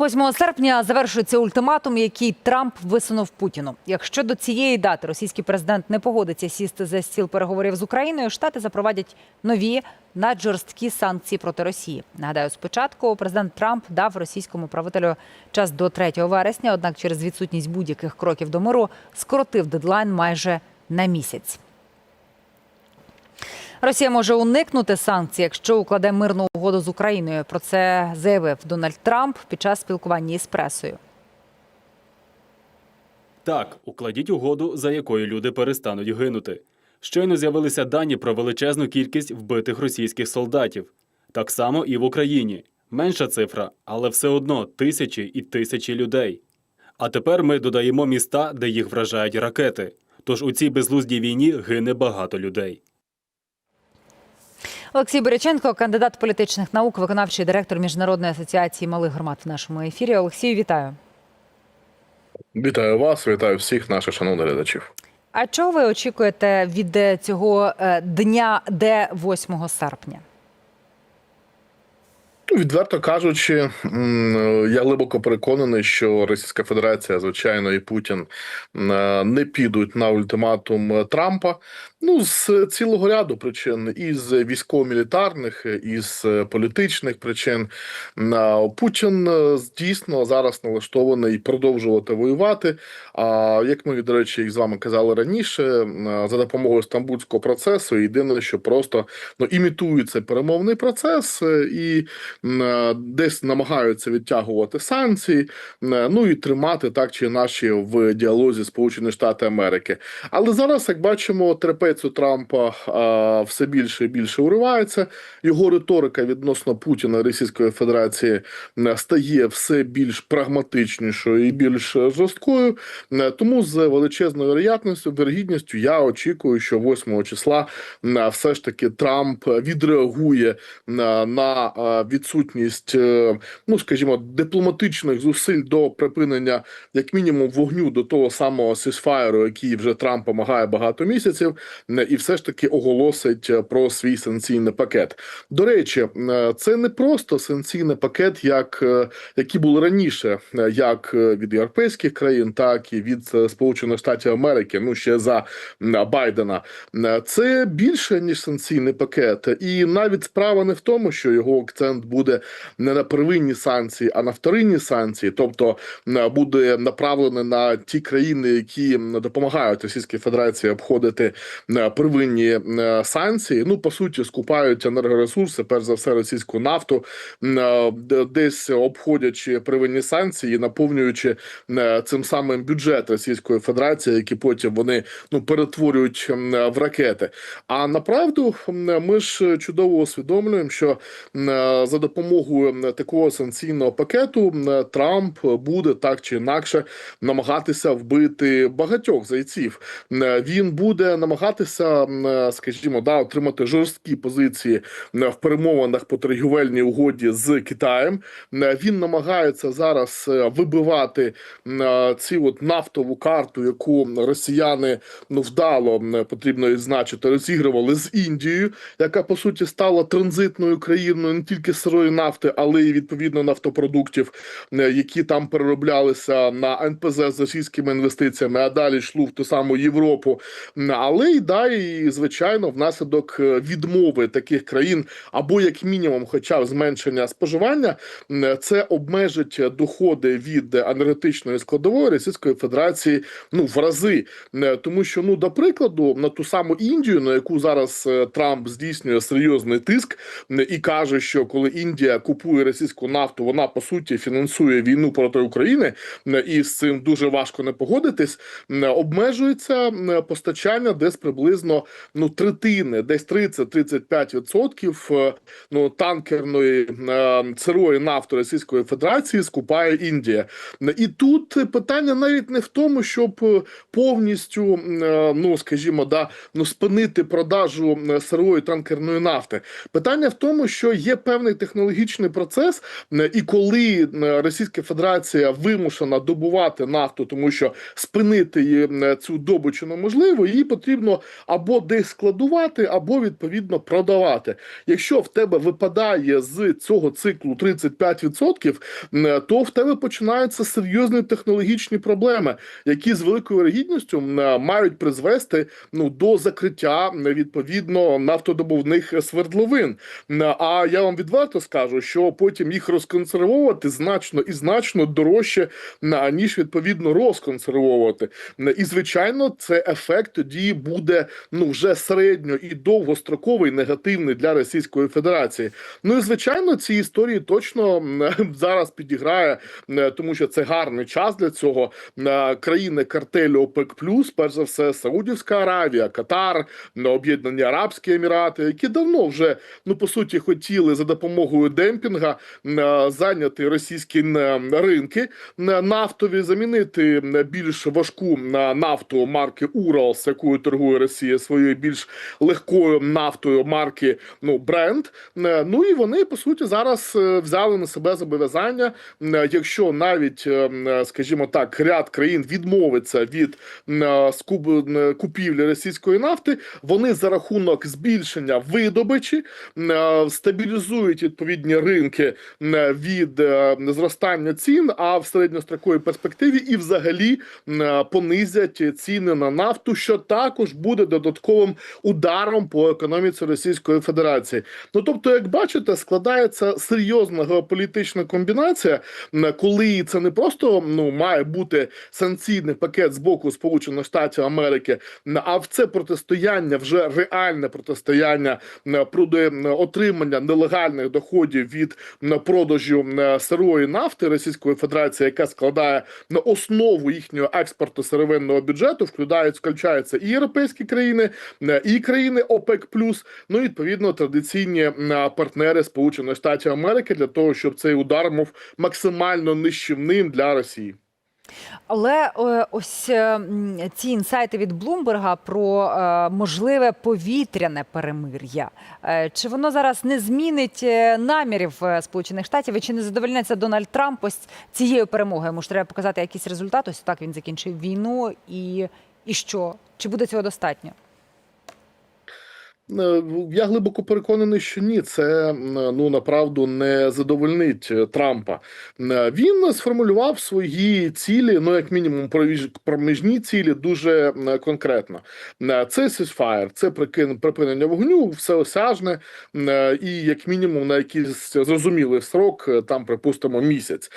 8 серпня завершується ультиматум, який Трамп висунув Путіну. Якщо до цієї дати російський президент не погодиться сісти за стіл переговорів з Україною, штати запровадять нові наджорсткі санкції проти Росії. Нагадаю, спочатку президент Трамп дав російському правителю час до 3 вересня, однак через відсутність будь-яких кроків до миру скоротив дедлайн майже на місяць. Росія може уникнути санкцій, якщо укладе мирну угоду з Україною. Про це заявив Дональд Трамп під час спілкування із пресою. Так, укладіть угоду, за якою люди перестануть гинути. Щойно з'явилися дані про величезну кількість вбитих російських солдатів. Так само і в Україні. Менша цифра, але все одно тисячі і тисячі людей. А тепер ми додаємо міста, де їх вражають ракети. Тож у цій безлуздій війні гине багато людей. Олексій Боряченко, кандидат політичних наук, виконавчий директор Міжнародної асоціації малих громад в нашому ефірі. Олексію, вітаю. Вітаю вас, вітаю всіх наших шановних глядачів. А чого ви очікуєте від е, цього е, дня, де 8 серпня? Відверто кажучи, я глибоко переконаний, що Російська Федерація, звичайно, і Путін е, не підуть на ультиматум Трампа. Ну, з цілого ряду причин, із військово-мілітарних, із політичних причин. Е, Путін е, дійсно зараз налаштований продовжувати воювати. А як ми, до речі, з вами казали раніше, е, за допомогою стамбульського процесу, єдине, що просто ну, імітує цей перемовний процес е, і е, десь намагаються відтягувати санкції, е, ну і тримати так чи інакше в діалозі Сполучені Штати Америки. Але зараз, як бачимо, трапецію Трампа а, все більше і більше уривається. Його риторика відносно Путіна Російської Федерації стає все більш прагматичнішою і більш жорсткою. Тому з величезною вероятністю, вірогідністю я очікую, що 8 числа все ж таки Трамп відреагує на відсутність, е, ну скажімо, дипломатичних зусиль до припинення, як мінімум, вогню до того самого сісфайру, який вже Трамп помагає багато місяців, і все ж таки оголосить е, про свій санкційний пакет. До речі, е, це не просто санкційний пакет, як е, які були раніше, е, як е, від європейських країн, так і від е, Сполучених Штатів Америки. Ну ще за Байдена. Е, Це більше ніж санкційний пакет, і навіть справа не в тому, що його акцент буде не на первинні санкції, а на вторинні санкції, тобто буде направлений на ті країни, які допомагають Російській Федерації обходити первинні м, санкції. Ну по суті, скупають енергоресурси, перш за все, російську нафту, е, десь обходячи первинні санкції, наповнюючи е, цим самим бюджет Російської Федерації, які потім вони ну перетворюють в ракети. А направду ми ж чудово усвідомлюємо, що е, за допомогою такого санкційного пакету Трамп буде так чи інакше намагатися вбити багатьох зайців. Він буде намагатися, м, е, скажімо, да, отримати жорсткі позиції м, в перемовинах по торгівельній угоді з Китаєм. Він намагається зараз е, вибивати е, ці от нафтову карту, яку росіяни ну вдало потрібно відзначити, розігрували з Індією, яка по суті стала транзитною країною не тільки сирої нафти, але й відповідно нафтопродуктів, е, які там перероблялися на НПЗ з російськими інвестиціями, а далі йшло в ту саму Європу. Але й далі, звичайно, внаслідок е, відмови таких країн, або як мінімум, хоча б зменшення споживання, це обмежить доходи від енергетичної складової Російської Федерації ну в рази. Е, Тому що, ну, до прикладу, на ту саму Індію, на яку зараз е, Трамп здійснює серйозний тиск, і каже, що коли Індія купує російську нафту, вона по суті фінансує війну проти України, і з цим дуже важко не погодитись. Обмежується постачання десь приблизно ну третини, десь 30-35% е, ну танкерної е, сирої нафти Російської Федерації скупає Індія. І тут питання навіть не в тому, щоб е, повністю, е, ну скажімо, да, ну спинити продажу е, сирої танкерної нафти. Питання в тому, що є певний технологічний процес, е, і коли е, Російська Федерація вимушена добувати нафту, тому що спинити її, е, цю добичу неможливо, їй потрібно або десь складувати, або відповідно продавати. Якщо в тебе випадає з цього циклу 35%, то в тебе починаються серйозні технологічні проблеми, які з великою вірогідністю мають призвести ну до закриття відповідно нафтодобувних свердловин. А я вам відверто скажу, що потім їх розконсервовувати значно і значно дорожче ніж відповідно розконсервовувати. І звичайно, це ефект тоді буде ну вже середньо і довгостроковий негативний для Російської Федерації. Ну і звичайно, ці історії точно зараз підіграє, тому що це гарний час для цього. Країни картелю ОПЕК+, перш за все, Саудівська Аравія, Катар, Об'єднані Арабські Емірати, які давно вже ну по суті хотіли за допомогою демпінга зайняти російські ринки нафтові, замінити більш важку нафту марки Уралс, якою торгує Росія своєю більш легкою нафтою марки ну бренд. Е, Ну і вони по суті зараз е, взяли на себе зобов'язання. е, Якщо навіть, скажімо так, ряд країн відмовиться від купівлі російської нафти, вони за рахунок збільшення видобичі стабілізують відповідні ринки від зростання цін, а в середньостроковій перспективі і взагалі понизять ціни на нафту, що також буде додатковим ударом по економіці Російської Федерації. Ну тобто, як бачите, складається серйозна геополітична комбінація, коли це не просто ну має бути санкційний пакет з боку Сполучених Штатів Америки, а в це протистояння вже реальне протистояння проти отримання нелегальних доходів від продажу сирої нафти Російської Федерації, яка складає на основу їхнього експорту сировинного бюджету, включають включаються і європейські країни, і країни ОПЕК+, ну і відповідно традиційні партнери Сполучених Штатів Америки для того, щоб цей удар був максимально нищівним для Росії. Але е, ось е, ці інсайти від Блумберга про е, можливе повітряне перемир'я. Е, Чи воно зараз не змінить е, намірів е, Сполучених Штатів? Чи не задовольниться Дональд Трамп ось цією перемогою? Ж треба показати якийсь результат. Ось так він закінчив війну. І, і що? Чи буде цього достатньо? Е, Я глибоко переконаний, що ні, це ну направду не задовольнить е, Трампа. Е, Він сформулював свої цілі, ну як мінімум, проміж- проміжні цілі дуже конкретно. Це ceasefire, це припинення вогню, всеосяжне і як мінімум на якийсь зрозумілий срок, там припустимо місяць.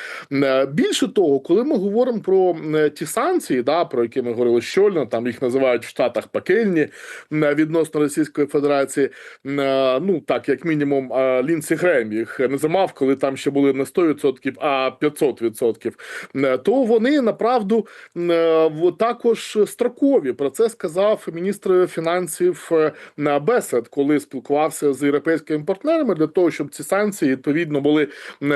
Більше того, коли ми говоримо про ті санкції, да, про які ми говорили щойно, там їх називають в Штатах пекельні відносно Російської Федерації. Е, Ну так, як мінімум, е, Лінсі Грем їх називав, коли там ще були не 100%, а 500%. е, То вони направду також строкові. Про це сказав міністр фінансів на Бесед, коли спілкувався з європейськими партнерами для того, щоб ці санкції відповідно були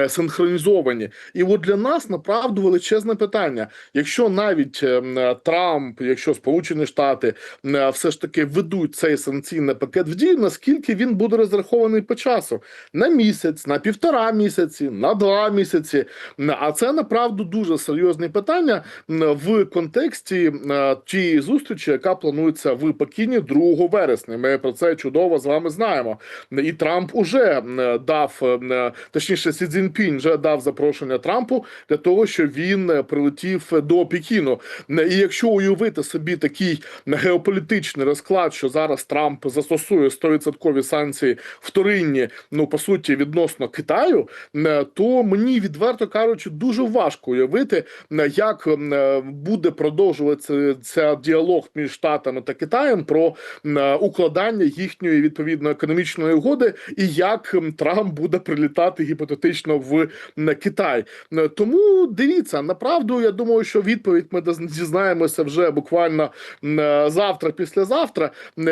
синхронізовані. І от для нас направду величезне питання. Якщо навіть Трамп, якщо Сполучені Штати все ж таки ведуть цей санкційний пакет в дію, наскільки він буде розрахований по часу? На місяць, на півтора місяці, на два місяці. А це направду дуже серйозні питання в контексті тієї зустрічі, яка планується в Пекіні 2 вересня. Ми про це чудово з вами знаємо. І Трамп уже дав, точніше, Сі Цзіньпінь вже дав запрошення Трампу для того, щоб він прилетів до Пекіну. І якщо уявити собі такий геополітичний розклад, що зараз Трамп застосує 100% санкції вторинні, ну по суті, відносно Китаю, то мені відверто кажучи, дуже важко уявити, як буде продовжуватися ця діалог між Штатами та Китаєм про укладання їхньої відповідно економічної угоди, і як Трамп буде прилітати гіпотетично в Китай. Тому дивіться, направду я думаю, що відповідь ми дізнаємося вже буквально завтра, післязавтра.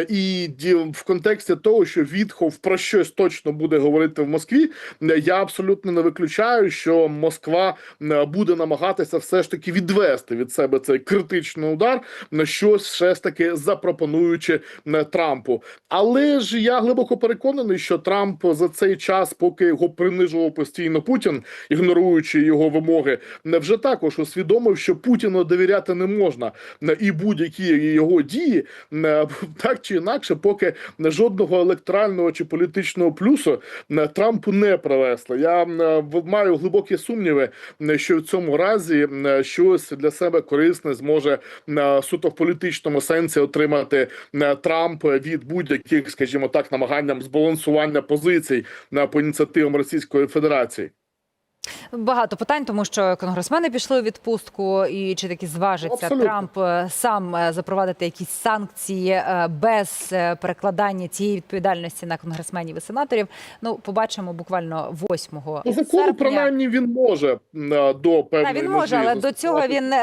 І в контексті того, що Вітхов про щось точно буде говорити в Москві, я абсолютно не виключаю, що Москва е, буде намагатися все ж таки відвести від себе цей критичний удар на щось все ж таки запропонуючи е, Трампу. Але ж я глибоко переконаний, що Трамп за цей час, поки його принижував постійно Путін, ігноруючи його вимоги, не вже також усвідомив, що Путіну довіряти не можна е, і будь-які його дії так чи інакше, поки жодного електорального чи політичного плюсу е, Трампу не привезли. Я е, маю глибокі сумніви, е, що в цьому разі щось для себе корисне зможе суто в політичному сенсі отримати Трамп від будь-яких, скажімо так, намаганням збалансування позицій по ініціативам Російської Федерації. Багато питань, тому що конгресмени пішли у відпустку, і чи таки зважиться Абсолютно. Трамп е, сам е, запровадити якісь санкції е, без перекладання цієї відповідальності на конгресменів і сенаторів. Ну, побачимо буквально 8 По серпня. принаймні, він може до певної Та, він може, але до цього він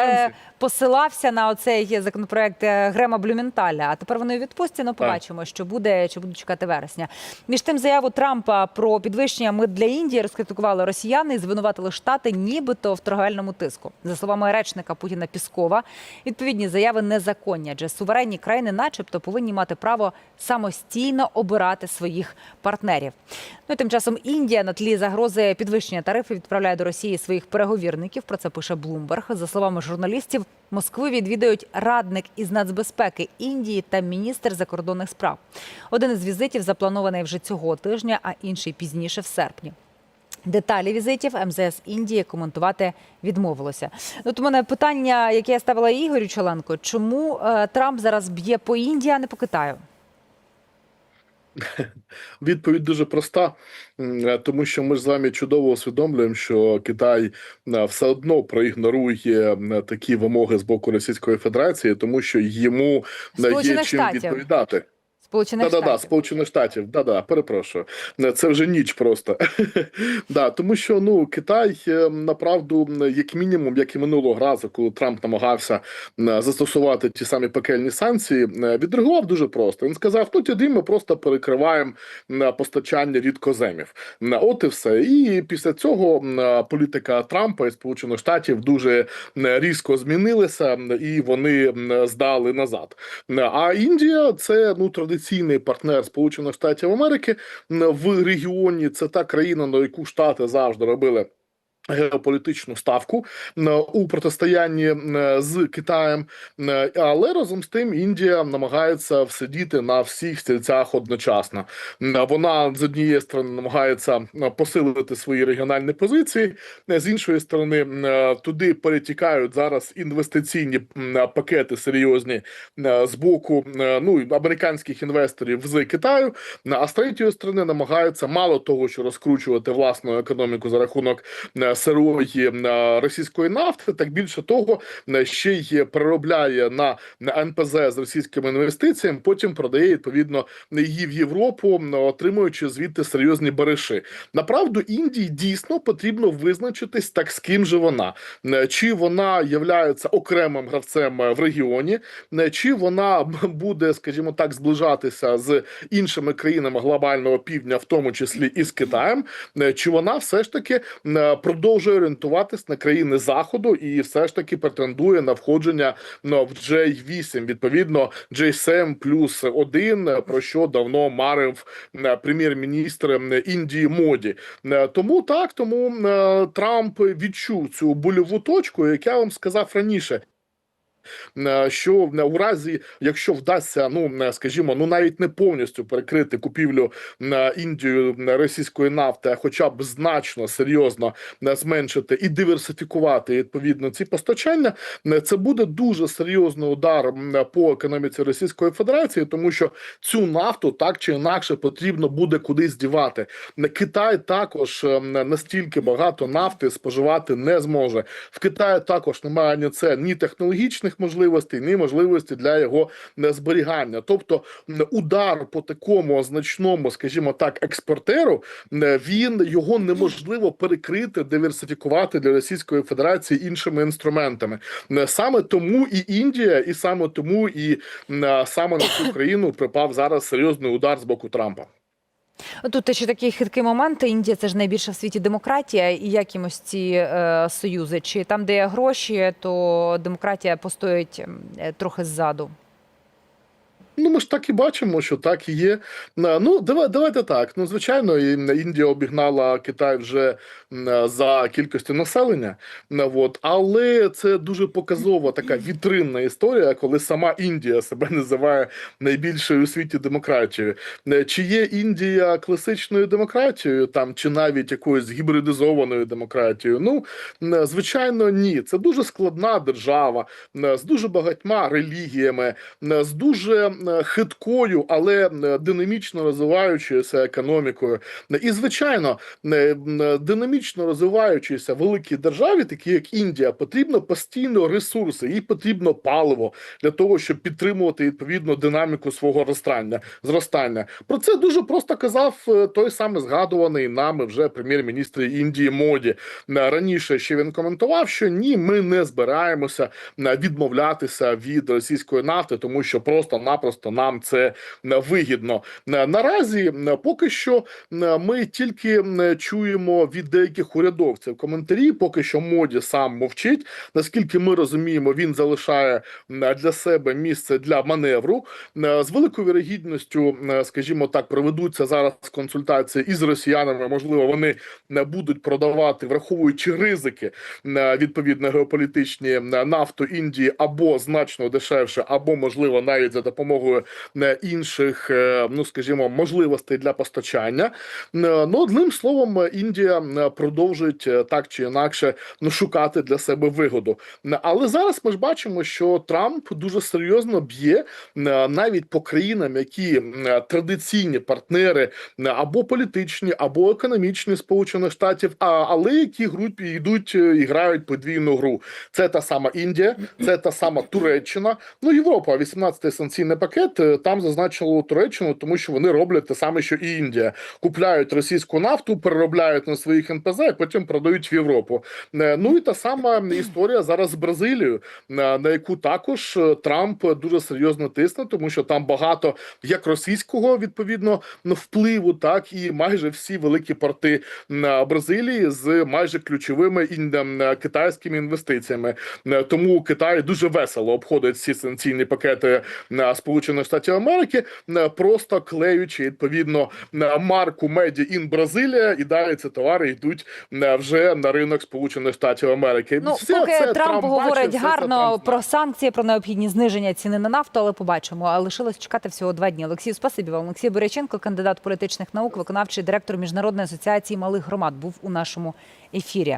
посилався на оцей законопроект Грема Блюменталя. А тепер вони у відпустці. Ну побачимо, що буде, чи будуть чекати вересня. Між тим, заяву Трампа про підвищення мит для Індії розкритикували росіяни і звинуватили штати, нібито в торговельному тиску. За словами речника Путіна Піскова, відповідні заяви незаконні, адже суверенні країни, начебто, повинні мати право самостійно обирати своїх партнерів. Ну і тим часом Індія на тлі загрози підвищення тарифів відправляє до Росії своїх переговірників. Про це пише Блумберг. За словами журналістів, Москву відвідують радник із нацбезпеки Індії та міністр закордонних справ. Один із візитів запланований вже цього тижня, а інший пізніше в серпні. Деталі візитів МЗС Індії коментувати відмовилося. От у мене питання, яке я ставила Ігорю Чоленко: чому е, Трамп зараз б'є по Індії, а не по Китаю? Відповідь дуже проста, е, тому що ми ж з вами чудово усвідомлюємо, що Китай е, все одно проігнорує такі вимоги з боку Російської Федерації, тому що йому є чим Штатів. відповідати. Сполучених Да, да, да, Сполучених Штатів, да, да, перепрошую. Е, Це вже ніч просто. да, тому що ну Китай е, направду, як мінімум, як і минулого разу, коли Трамп намагався застосувати ті самі пекельні санкції, відреагував дуже просто. Він сказав: ну тоді ми просто перекриваємо постачання рідкоземів. От і все. І після цього політика Трампа і Сполучених Штатів дуже різко змінилася, і вони здали назад. А Індія це ну традиційний партнер Сполучених Штатів Америки в регіоні. Це та країна, на яку штати завжди робили. Геополітичну ставку у протистоянні з Китаєм, але разом з тим Індія намагається всидіти на всіх стільцях одночасно. Вона з однієї сторони намагається посилити свої регіональні позиції, з іншої сторони туди перетікають зараз інвестиційні пакети серйозні е, з боку е, ну американських інвесторів з Китаю. А з третьої сторони намагаються мало того, що розкручувати власну економіку за рахунок е, сирої російської нафти, так більше того, ще й переробляє на НПЗ з російськими інвестиціями. Потім продає відповідно її в Європу, отримуючи звідти серйозні бариші. Направду Індії дійсно потрібно визначитись так, з ким же вона, чи вона являється окремим гравцем е, в регіоні, чи вона буде, скажімо так, зближатися з іншими країнами глобального півдня, в тому числі і з Китаєм, чи вона все ж таки е, продовжує орієнтуватись на країни заходу і все ж таки претендує на входження ну, в J8, відповідно J7 плюс 1, е, про що давно марив е, прем'єр-міністр е, Індії Моді. Е, Тому так, тому Трамп відчув цю больову точку, як я вам сказав раніше. Е, Що у разі, якщо вдасться, ну е, скажімо, ну навіть не повністю перекрити купівлю е, Індію російської нафти, а хоча б значно серйозно зменшити і диверсифікувати відповідно ці постачання, це буде дуже серйозний удар по економіці Російської Федерації, тому що цю нафту так чи інакше потрібно буде кудись дівати. Китай також настільки багато нафти споживати не зможе. В Китаї також немає ні це ні технологічних економічних можливостей, ні можливості для його е, зберігання. Тобто удар по такому значному, скажімо так, експортеру, е, він його неможливо перекрити, диверсифікувати для Російської Федерації іншими інструментами. Е, Саме тому і Індія, і саме тому і саме на цю країну припав зараз серйозний удар з боку Трампа. Тут ще такий хиткий момент. Індія це ж найбільша в світі демократія, і якимось ці е, союзи. Чи там, де є гроші, то демократія постоїть е, трохи ззаду. Ну, ми ж так і бачимо, що так і є. Ну, давай, давайте так. Ну, звичайно, Індія обігнала Китай вже за кількістю населення. На, от. Але це дуже показова така вітринна історія, коли сама Індія себе називає найбільшою у світі демократією. Е, Чи є Індія класичною демократією, там, чи навіть якоюсь гібридизованою демократією? Ну, звичайно, ні. Це дуже складна держава з дуже багатьма релігіями, з дуже хиткою, але динамічно розвиваючоюся економікою. І, звичайно, м, динамічно розвиваючійся великій державі, такі як Індія, потрібно постійно ресурси, їй потрібно паливо для того, щоб підтримувати відповідно динаміку свого зростання. зростання. Про це дуже просто казав е, той самий згадуваний нами вже прем'єр-міністр Індії Моді. Е, Раніше ще він коментував, що ні, ми не збираємося е, відмовлятися від російської нафти, тому що просто-напросто нам це вигідно. Е, Наразі поки що ми тільки чуємо від деяких урядовців коментарі. Поки що моді сам мовчить. Наскільки ми розуміємо, він залишає для себе місце для маневру. Е, З великою вірогідністю, скажімо так, проведуться зараз консультації із росіянами. Можливо, вони не будуть продавати, враховуючи ризики відповідно геополітичні нафту Індії або значно дешевше, або можливо навіть за допомогою е, інших, е, ну скажімо, можливостей для постачання. Е, Ну, одним словом, Індія продовжить так чи інакше ну, шукати для себе вигоду. Але зараз ми ж бачимо, що Трамп дуже серйозно б'є навіть по країнам, які традиційні партнери або політичні, або економічні Сполучених Штатів, але які групі йдуть і грають подвійну гру. Це та сама Індія, це та сама Туреччина. Ну Європа, 18-й санкційний пакет. Е, Там зазначило Туреччину, тому що вони роблять те саме, що і Індія. Купляють російську нафту, переробляють на своїх НПЗ, і потім продають в Європу. Е, Ну і та сама історія зараз з Бразилією, на на яку також е, Трамп дуже серйозно тисне, тому що там багато як російського відповідно впливу, так і майже всі великі порти Бразилії з майже ключовими е, китайськими інвестиціями. Е, Тому Китай дуже весело обходить всі санкційні пакети на Сполучених Штатів Америки, е, просто клеючи відповідно марку Made in Бразилія, і далі ці товари йдуть е, вже на ринок Сполучених Штатів Америки. Ну, Все поки це Трамп, бачить, говорить це гарно Трамп про санкції, про необхідність зниження ціни на нафту, але побачимо. А лишилось чекати всього два дні. Олексію, спасибі вам. Олексій Боряченко, кандидат політичних наук, виконавчий директор міжнародної асоціації малих громад, був у нашому ефірі.